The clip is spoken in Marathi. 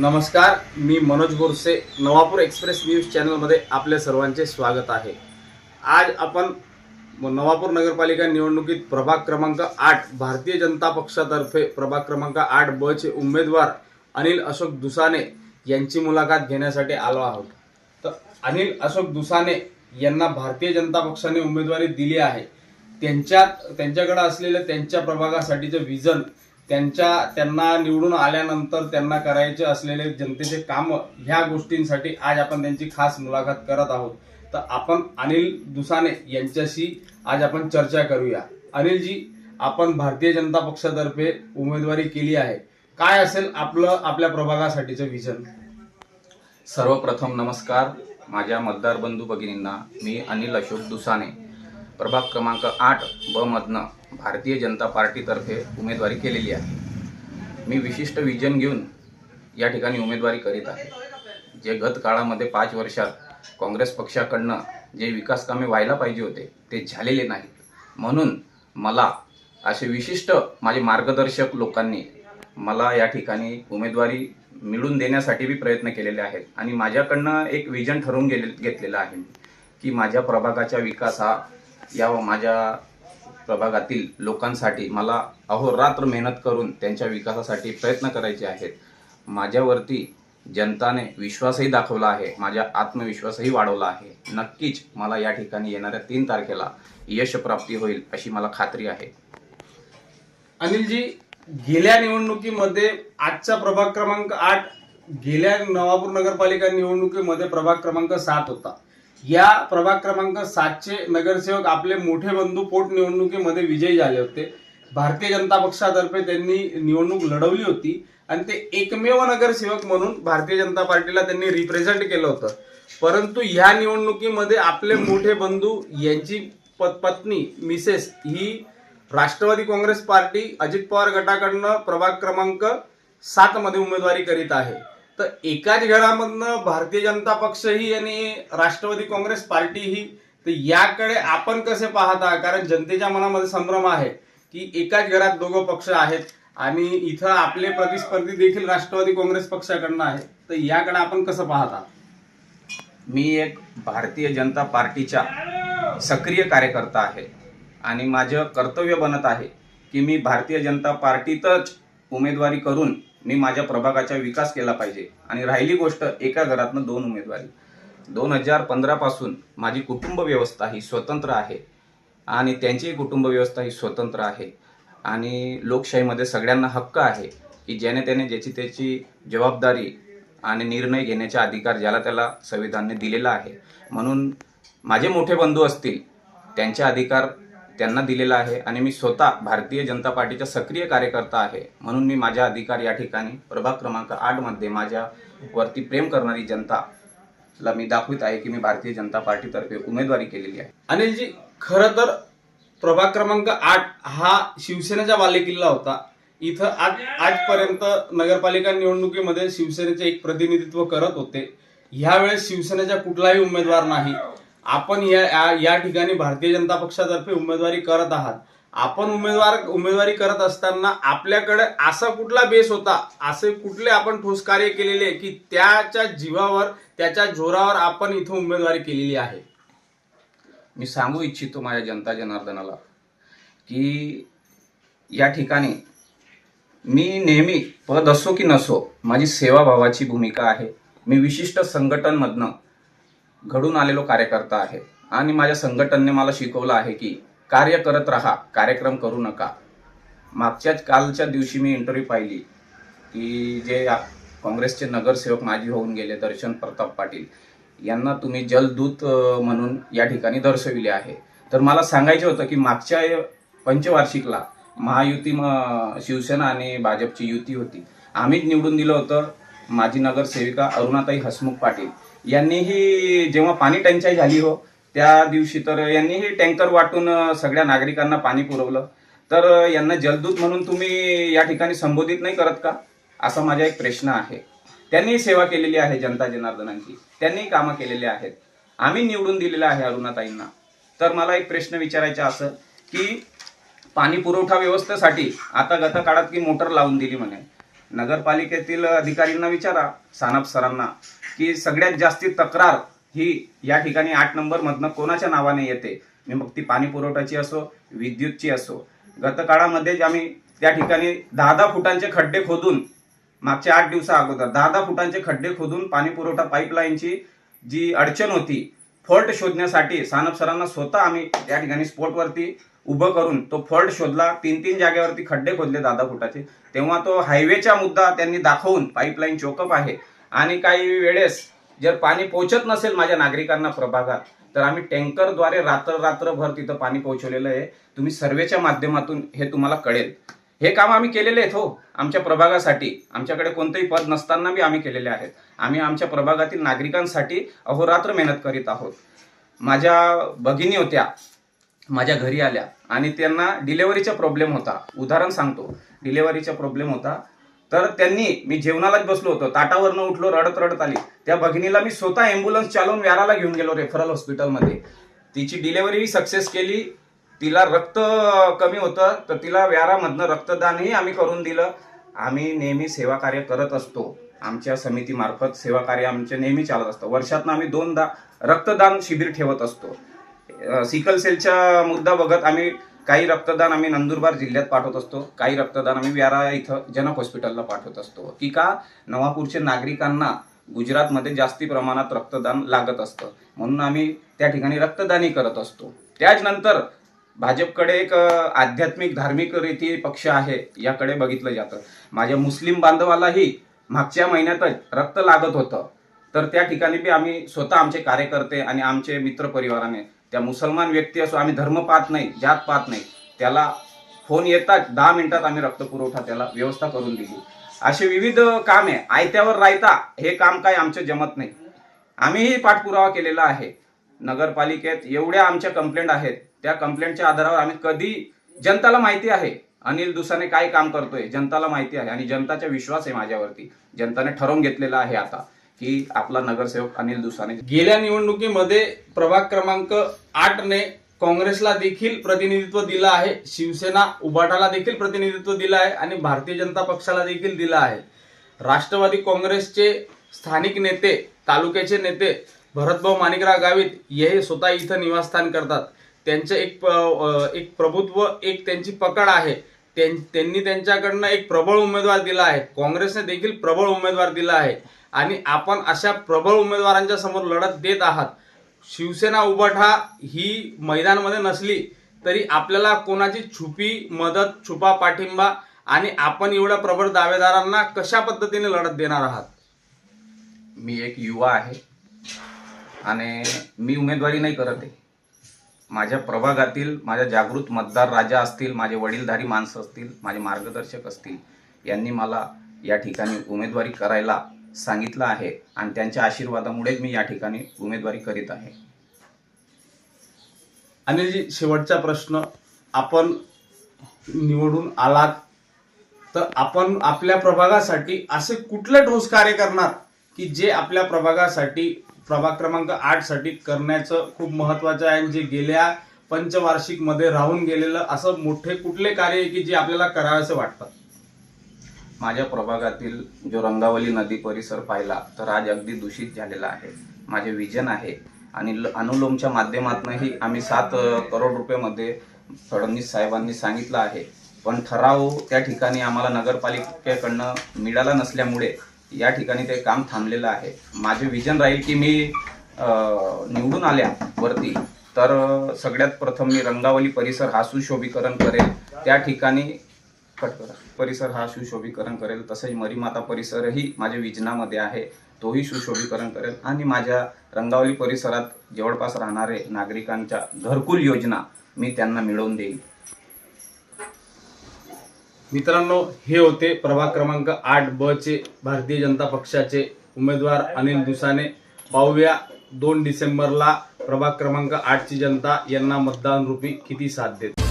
नमस्कार मी मनोज गोरसे नवापूर एक्सप्रेस न्यूज चॅनलमध्ये आपल्या सर्वांचे स्वागत आहे. आज आपण नवापूर नगरपालिका निवडणुकीत प्रभाग क्रमांक आठ भारतीय जनता पक्षातर्फे प्रभाग क्रमांक आठ ब चे उमेदवार अनिल अशोक दुसाने यांची मुलाखत घेण्यासाठी आलो आहोत. तर अनिल अशोक दुसाने यांना भारतीय जनता पक्षाने उमेदवारी दिली आहे. त्यांच्यात त्यांच्याकडे असलेलं त्यांच्या प्रभागासाठीचं विजन त्यांच्या त्यांना निवडून आल्यानंतर त्यांना करायचे असलेले जनतेचे काम ह्या गोष्टींसाठी आज आपण त्यांची खास मुलाखत करत आहोत. तर आपण अनिल दुसाने यांच्याशी आज आपण चर्चा करूया. अनिलजी आपण भारतीय जनता पक्षातर्फे उमेदवारी केली आहे. काय असेल आपलं आपल्या प्रभागासाठीचं विजन सर्वप्रथम नमस्कार. माझ्या मतदार बंधू भगिनींना मी अनिल अशोक दुसाने प्रभाग क्रमांक आठ ब मधनं भारतीय जनता पार्टीतर्फे उमेदवारी केलेली आहे. मी विशिष्ट विजन घेऊन या ठिकाणी उमेदवारी करीत आहे. जे गत काळामध्ये पाच वर्षात काँग्रेस पक्षाकडनं जे विकास कामे व्हायला पाहिजे होते ते झालेले नाहीत. म्हणून मला असे विशिष्ट माझे मार्गदर्शक लोकांनी मला या ठिकाणी उमेदवारी मिळवून देण्यासाठी बी प्रयत्न केलेले आहेत. आणि माझ्याकडनं एक विजन ठरवून गेले घेतलेलं आहे की माझ्या प्रभागाचा विकास हा या माझ्या प्रभागातील लोकांसाठी मला अहोरात्र मेहनत करून त्यांच्या विकासासाठी प्रयत्न करायचे आहेत. माझ्यावरती जनताने विश्वासही दाखवला आहे. माझ्या आत्मविश्वासही वाढवला आहे. नक्कीच मला या ठिकाणी येणाऱ्या तीन तारखेला यशप्राप्ती होईल अशी मला खात्री आहे. अनिलजी गेल्या निवडणुकीमध्ये आजचा प्रभाग क्रमांक आठ गेल्या नवापूर नगरपालिका निवडणुकीमध्ये प्रभाग क्रमांक सात होता. या प्रभाग क्रमांक सातचे नगरसेवक आपले मोठे बंधू पोटनिवडणुकीमध्ये विजयी झाले होते. भारतीय जनता पक्षातर्फे त्यांनी निवडणूक लढवली होती आणि ते एकमेव नगरसेवक म्हणून भारतीय जनता पार्टीला त्यांनी रिप्रेझेंट केलं होतं. परंतु ह्या निवडणुकीमध्ये आपले मोठे बंधू यांची प- पत्नी मिसेस ही राष्ट्रवादी काँग्रेस पार्टी अजित पवार गटाकडनं प्रभाग क्रमांक सात मध्ये उमेदवारी करीत आहे. तर एकाच घरामधनं भारतीय जनता पक्षही आणि राष्ट्रवादी काँग्रेस पार्टीही तर याकडे आपण कसे पाहता? कारण जनतेच्या मनामध्ये संभ्रम आहे की एकाच घरात दोघं पक्ष आहेत आणि इथं आपले प्रतिस्पर्धी देखील राष्ट्रवादी काँग्रेस पक्षाकडनं आहे तर याकडे आपण कसं पाहता? मी एक भारतीय जनता पार्टीचा सक्रिय कार्यकर्ता आहे आणि माझं कर्तव्य बनत आहे की मी भारतीय जनता पार्टीतच उमेदवारी करून मी माझ्या प्रभागाचा विकास केला पाहिजे. आणि राहिली गोष्ट एका घरातनं दोन उमेदवारी. दोन हजार पंधरापासून माझी कुटुंब व्यवस्था ही स्वतंत्र आहे. आणि त्यांचीही कुटुंब व्यवस्था ही स्वतंत्र आहे. आणि लोकशाहीमध्ये सगळ्यांना हक्क आहे की ज्याने त्याने ज्याची त्याची जबाबदारी आणि निर्णय घेण्याचा अधिकार ज्याला त्याला संविधानने दिलेला आहे. म्हणून माझे मोठे बंधू असतील त्यांचे अधिकार त्यांना दिलेला आहे आणि मी स्वतः भारतीय जनता पार्टीचा सक्रिय कार्यकर्ता आहे म्हणून मी माझ्या अधिकार या ठिकाणी प्रभाग क्रमांक आठमध्ये माझ्यावरती माझ्या वरती प्रेम करणारी जनता ला मी दाखवित आहे की मी भारतीय जनता पार्टीतर्फे उमेदवारी केलेली आहे. अनिलजी खरं तर प्रभाग क्रमांक आठ हा शिवसेनेचा बालेकिल्ला होता. इथं आज आजपर्यंत नगरपालिका निवडणुकीमध्ये शिवसेनेचे एक प्रतिनिधित्व करत होते. ह्यावेळेस शिवसेनेचा कुठलाही उमेदवार नाही. आपण या या- ठिकाणी भारतीय जनता पक्षातर्फे उमेदवारी करत आहात. आपण उमेदवार उमेदवारी करत असताना आपल्याकडे असा कुठला बेस होता असे कुठले आपण ठोस कार्य केलेले की त्याच्या जीवावर त्याच्या जोरावर आपण इथं उमेदवारी केलेली आहे? मी सांगू इच्छितो माझ्या जनता जनार्दनाला की या ठिकाणी मी नेहमी पद असो की नसो माझी सेवाभावाची भूमिका आहे. मी विशिष्ट संघटनमधनं घडून आलेलो कार्यकर्ता आहे. आणि माझ्या संघटनेने मला शिकवलं आहे की कार्य करत राहा कार्यक्रम करू नका. मागच्याच कालच्या दिवशी मी इंटरव्ह्यू पाहिली की जे काँग्रेसचे नगरसेवक माजी होऊन गेले दर्शन प्रताप पाटील यांना तुम्ही जलदूत म्हणून या ठिकाणी दर्शविले आहे. तर मला सांगायचं होतं की मागच्या पंचवार्षिकला महायुती म- शिवसेना आणि भाजपची युती होती. आम्हीच निवडून दिलं होतं. माजी नगरसेविका अरुणाताई हसमुख पाटील यांनीही जेव्हा पाणी टंचाई झाली हो त्या दिवशी तर यांनीही टँकर वाटून सगळ्या नागरिकांना पाणी पुरवलं. तर यांना जलदूत म्हणून तुम्ही या ठिकाणी संबोधित नाही करत का? असा माझा एक प्रश्न आहे. त्यांनी सेवा केलेली आहे जनता जनार्दनांची. त्यांनी कामं केलेली आहेत. आम्ही निवडून दिलेलं आहे अरुणाताईंना. तर मला एक प्रश्न विचारायचा असं की पाणी पुरवठा व्यवस्थेसाठी आता गत काळात की मोटर लावून दिली म्हणे नगरपालिकेतील अधिकाऱ्यांना विचारा सानप सरांना की सगळ्यात जास्ती तक्रार ही या ठिकाणी आठ नंबर मधनं कोणाच्या नावाने येते? मी मग ती पाणी पुरवठ्याची असो विद्युतची असो. गतकाळामध्ये आम्ही त्या ठिकाणी दहा दहा फुटांचे खड्डे खोदून मागच्या आठ दिवसा अगोदर दहा दहा फुटांचे खड्डे खोदून पाणी पुरवठा पाईपलाईनची जी अडचण होती फॉल्ट शोधण्यासाठी सानप सरांना स्वतः आम्ही त्या ठिकाणी स्पॉटवरती उभं करून तो फॉल्ट शोधला. तीन तीन जागेवरती खड्डे खोदले दादा फुटाचे. तेव्हा तो हायवेचा मुद्दा त्यांनी दाखवून पाईपलाईन चोकअप आहे. आणि काही वेळेस जर पाणी पोहोचत नसेल माझ्या नागरिकांना प्रभागात तर आम्ही टँकरद्वारे रात्र रात्रभर तिथं पाणी पोहोचवलेलं आहे. तुम्ही सर्वेच्या माध्यमातून हे तुम्हाला कळेल. हे काम आम्ही केलेले आहेत हो. आमच्या प्रभागासाठी. आमच्याकडे कोणतंही पद नसताना बी आम्ही केलेले आहेत. आम्ही आमच्या प्रभागातील नागरिकांसाठी अहोरात्र मेहनत करीत आहोत. माझ्या भगिनी होत्या माझ्या घरी आल्या आणि त्यांना डिलेव्हरीचा प्रॉब्लेम होता. उदाहरण सांगतो. डिलेव्हरीचा प्रॉब्लेम होता. तर त्यांनी मी जेवणालाच बसलो होतो. ताटावरनं उठलो रडत रडत आली. त्या भगिनीला मी स्वतः ॲम्ब्युलन्स चालवून व्याराला घेऊन गेलो रेफरल हॉस्पिटलमध्ये तिची डिलेव्हरी सक्सेस केली. तिला रक्त कमी होतं. तर तिला व्यारामधनं रक्तदानही आम्ही करून दिलं. आम्ही नेहमी सेवा कार्य करत असतो. आमच्या समितीमार्फत सेवा कार्य आमचे नेहमी चालत असतं. वर्षातनं आम्ही दोनदा रक्तदान शिबिर ठेवत असतो. सिकल सेलचा मुद्दा बघत आम्ही काही रक्तदान आम्ही नंदुरबार जिल्ह्यात पाठवत असतो. काही रक्तदान आम्ही व्यारा इथं जनक हॉस्पिटलला पाठवत असतो. की का नवापूरच्या नागरिकांना गुजरातमध्ये जास्ती प्रमाणात रक्तदान लागत असतं. म्हणून आम्ही त्या ठिकाणी रक्तदानही करत असतो. त्याचनंतर भाजपकडे एक आध्यात्मिक धार्मिक रीती पक्ष आहे याकडे बघितलं जातं. माझ्या मुस्लिम बांधवालाही मागच्या महिन्यातच रक्त लागत होतं. तर त्या ठिकाणी बी आम्ही स्वतः आमचे कार्यकर्ते आणि आमचे मित्र परिवाराने त्या मुसलमान व्यक्ती असो आम्ही धर्म पाहत नाही जात पाहत नाही त्याला फोन येतात दहा मिनिटात आम्ही रक्तपुरवठा त्याला व्यवस्था करून दिली. असे विविध कामे आयत्यावर रायता हे काम काय आमचं जमत नाही. आम्हीही पाठपुरावा केलेला आहे. नगरपालिकेत एवढ्या आमच्या कंप्लेंट आहेत त्या कंप्लेंटच्या आधारावर आम्ही कधी जनताला माहिती आहे. अनिल दुसाने काय काम करतोय जनताला माहिती आहे आणि जनताचा विश्वास आहे माझ्यावरती. जनताने ठरवून घेतलेला आहे आता. की आपला नगरसेवक अनिल दुसाने. गेल्या निवडणुकीमध्ये प्रभाग क्रमांक आठ ने काँग्रेसला देखील प्रतिनिधित्व दिलं आहे. शिवसेना उभाटाला देखील प्रतिनिधित्व दिलं आहे आणि भारतीय जनता पक्षाला देखील दिलं आहे. राष्ट्रवादी काँग्रेसचे स्थानिक नेते तालुक्याचे नेते भरतभाऊ माणिकराव गावित हे स्वतः इथं निवासस्थान करतात. त्यांचं एक एक प्रभुत्व एक त्यांची पकड आहे. त्यां- त्यांनी त्यांच्याकडनं एक प्रबळ उमेदवार दिला आहे. काँग्रेसने देखील प्रबळ उमेदवार दिला आहे. आणि आपण अशा प्रबळ उमेदवारांच्या समोर लढत देत आहात. शिवसेना उभटा ही मैदानामध्ये नसली तरी आपल्याला कोणाची छुपी मदत छुपा पाठिंबा आणि आपण एवढ्या प्रबळ दावेदारांना कशा पद्धतीने लढत देणार आहात? मी एक युवा आहे आणि मी उमेदवारी नाही करत आहे. माझ्या प्रभागातील माझ्या जागृत मतदार राजा असतील माझे वडीलधारी माणसं असतील माझे मार्गदर्शक असतील यांनी मला या ठिकाणी उमेदवारी करायला सांगितलं आहे आणि त्यांच्या आशीर्वादामुळेच मी या ठिकाणी उमेदवारी करीत आहे. अनिलजी शेवटचा प्रश्न. आपण निवडून आलात तर आपण आपल्या प्रभागासाठी असे कुठले ठोस कार्य करणार की जे आपल्या प्रभागासाठी प्रभाग क्रमांक आठसाठी करण्याचं खूप महत्वाचं आहे आणि जे गेल्या पंचवार्षिकमध्ये राहून गेलेलं असं मोठे कुठले कार्य आहे की जे आपल्याला करावंसं वाटतं? माझ्या प्रभागातील जो रंगावली नदी परिसर पाहिला तर आज अगदी दूषित झालेला आहे. माझे विजन आहे. आणि ल- अनुलोमच्या माध्यमातूनही आम्ही सात करोड रुपयेमध्ये फडणवीस साहेबांनी सांगितलं आहे. पण ठराव त्या ठिकाणी आम्हाला नगरपालिकेकडनं मिळाला नसल्यामुळे या ठिकाणी ते काम थांबलेलं आहे. माझे विजन राहील की मी निवडून आल्या वरती तर सगळ्यात प्रथम मी रंगावली परिसर हा सुशोभीकरण करेल. त्या ठिकाणी कट करा. परिसर हा सुशोभीकरण करेल तसेच मरीमाता परिसरही माझ्या विजनामध्ये आहे. तोही सुशोभीकरण करेल आणि माझ्या रंगावली परिसरात जवळपास राहणारे नागरिकांच्या घरकुल योजना मी त्यांना मिळवून देईल मित्रांनो हे होते प्रभाग क्रमांक आठ ब चे भारतीय जनता पक्षाचे उमेदवार अनिल दुसाने. पाहूया दोन डिसेंबरला प्रभाग क्रमांक आठची जनता यांना मतदान रूपी किती साथ देते?